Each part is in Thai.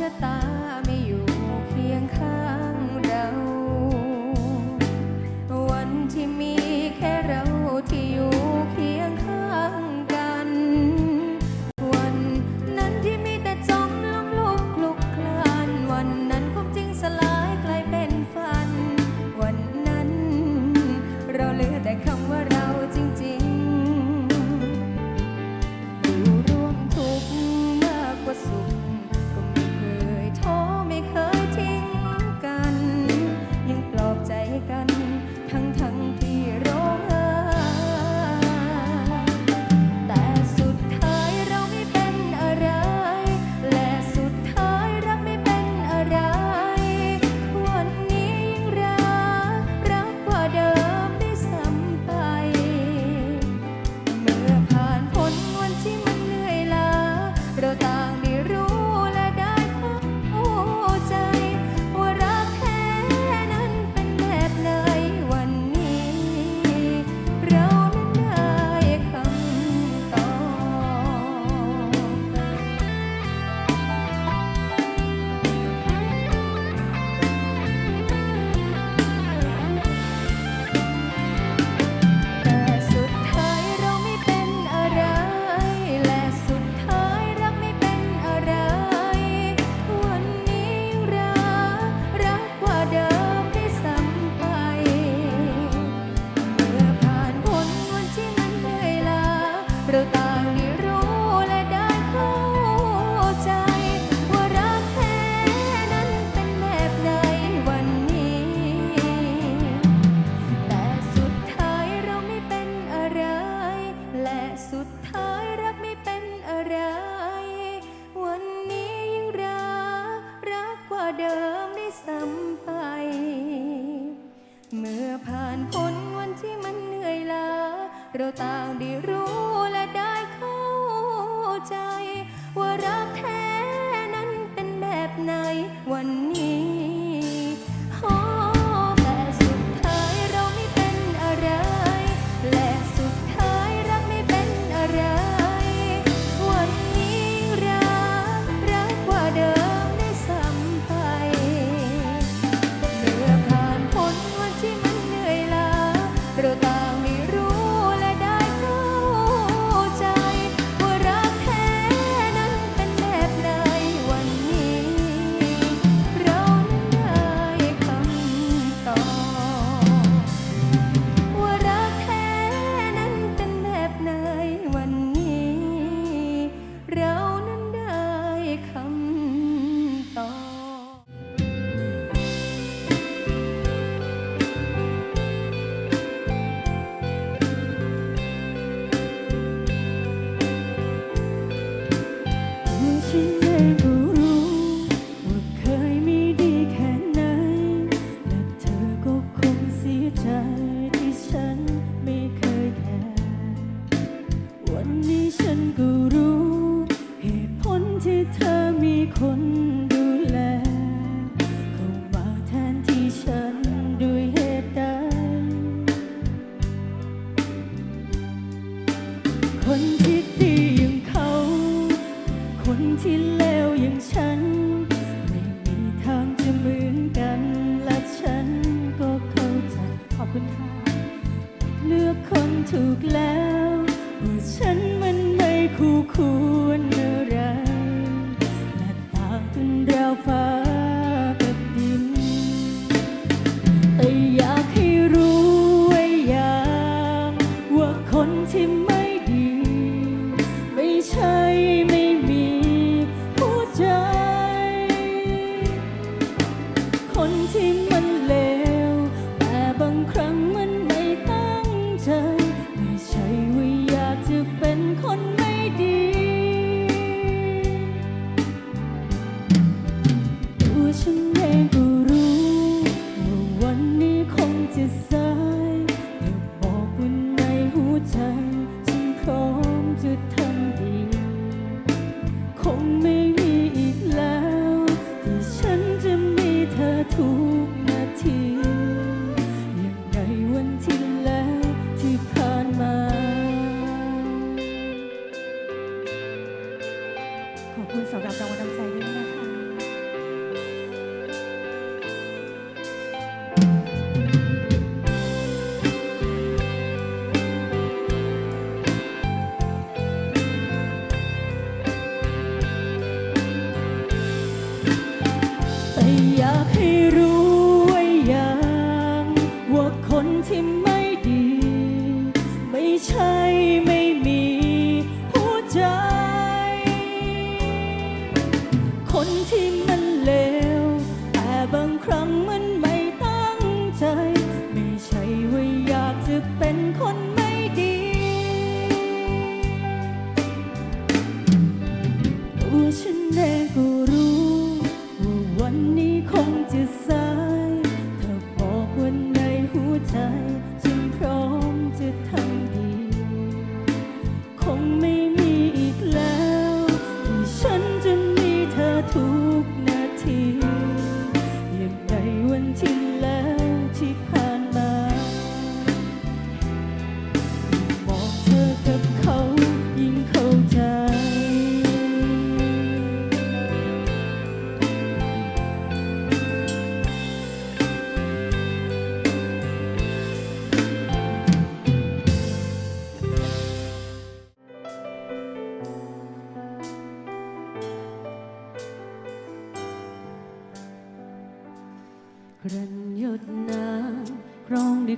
ชะตาไม่อยู่เคียงข้างเรา วันที่มี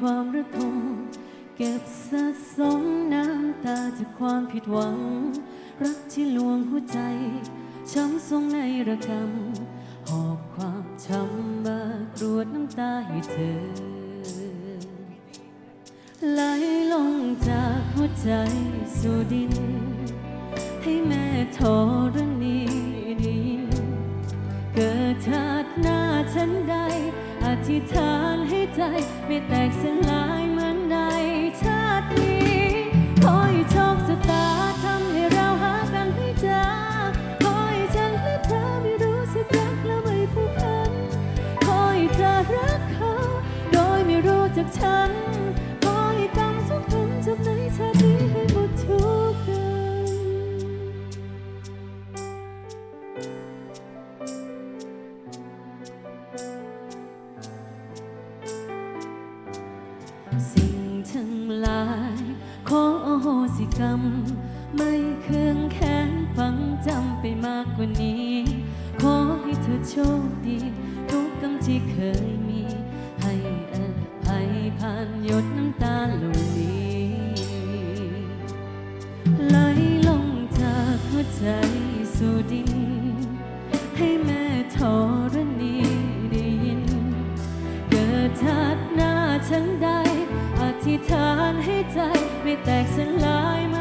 ความระทมเก็บสะสมน้ำตาจากความผิดหวัง รักที่ลวงหัวใจ ช้ำทรงในระกำหอบความช้ำมากรวดน้ำตาให้เธอ ไหลลงจากหัวใจสู่ดิน ให้แม่ทอรณีดีเกิดชาติหน้าฉันได้ ที่ทานให้ใจไม่แตกสลาย ใจไม่แตกสลาย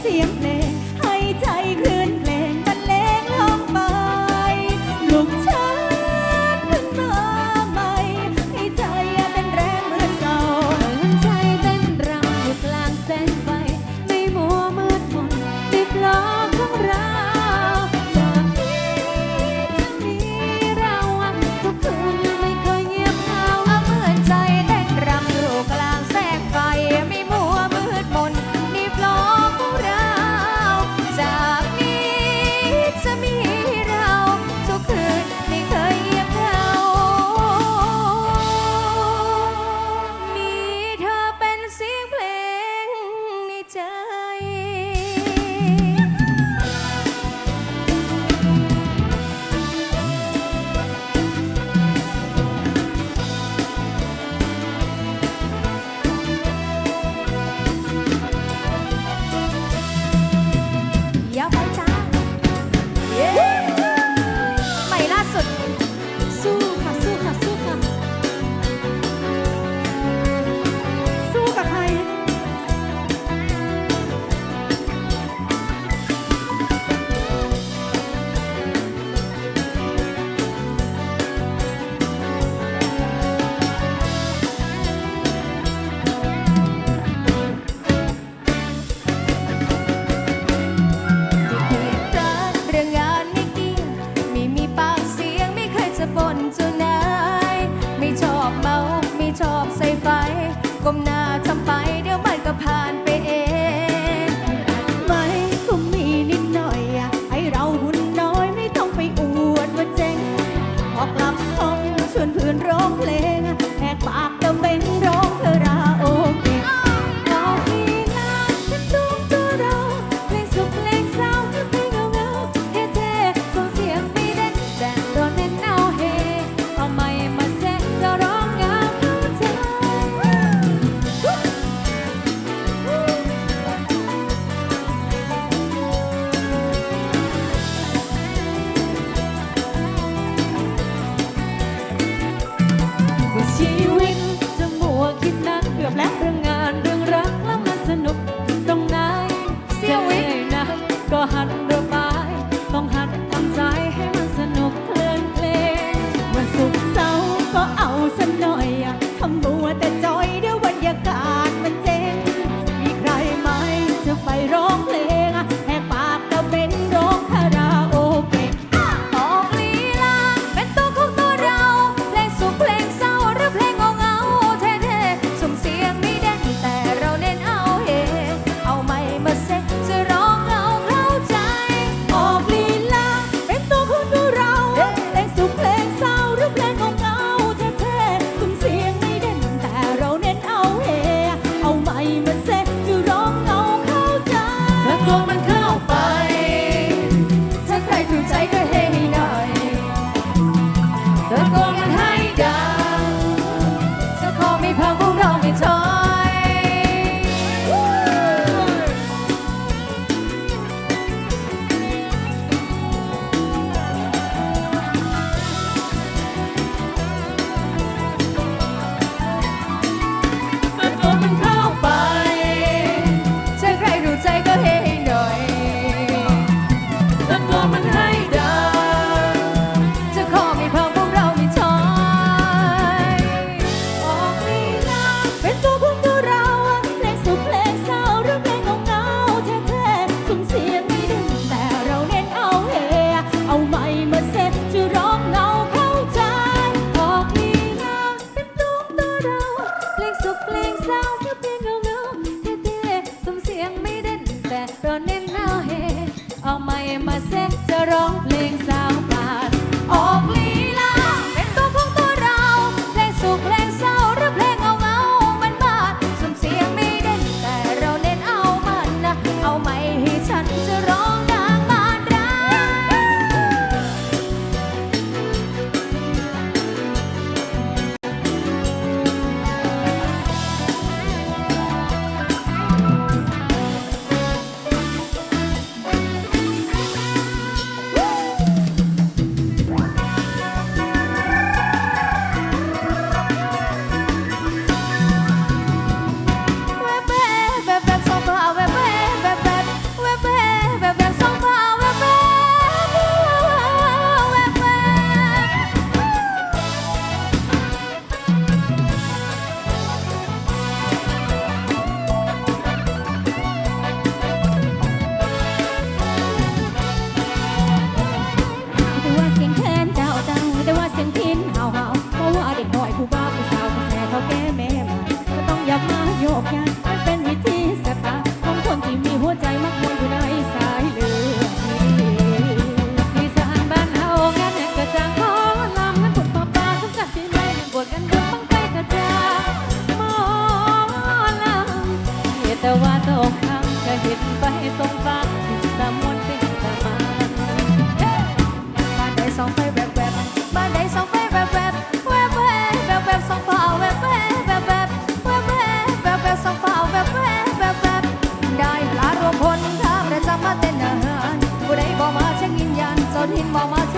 เสียงเพลงให้ใจคือ 온전한 กันกับบังไฟกระจามอลเหตุแต่ว่าตกทางก็เห็นไปสงฟ้าตามวนเป็นตามาบ้านใดสองไฟแวบแวานใดสองไฟแวบแแวบแแวบแสองฟ้าวแวบแแวบแแวบแสองฟ้าวแวบแวบแได้ลารวมพลท่าประจำาเต้นอหารผู้ดบอกเช็นยันจนหินบอมา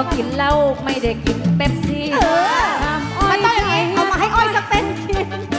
ก็กินเหล้าไม่ได้กินเป๊ปซี่มันต้องอย่างนี้เอามาให้อ้อยสักเต้นกิน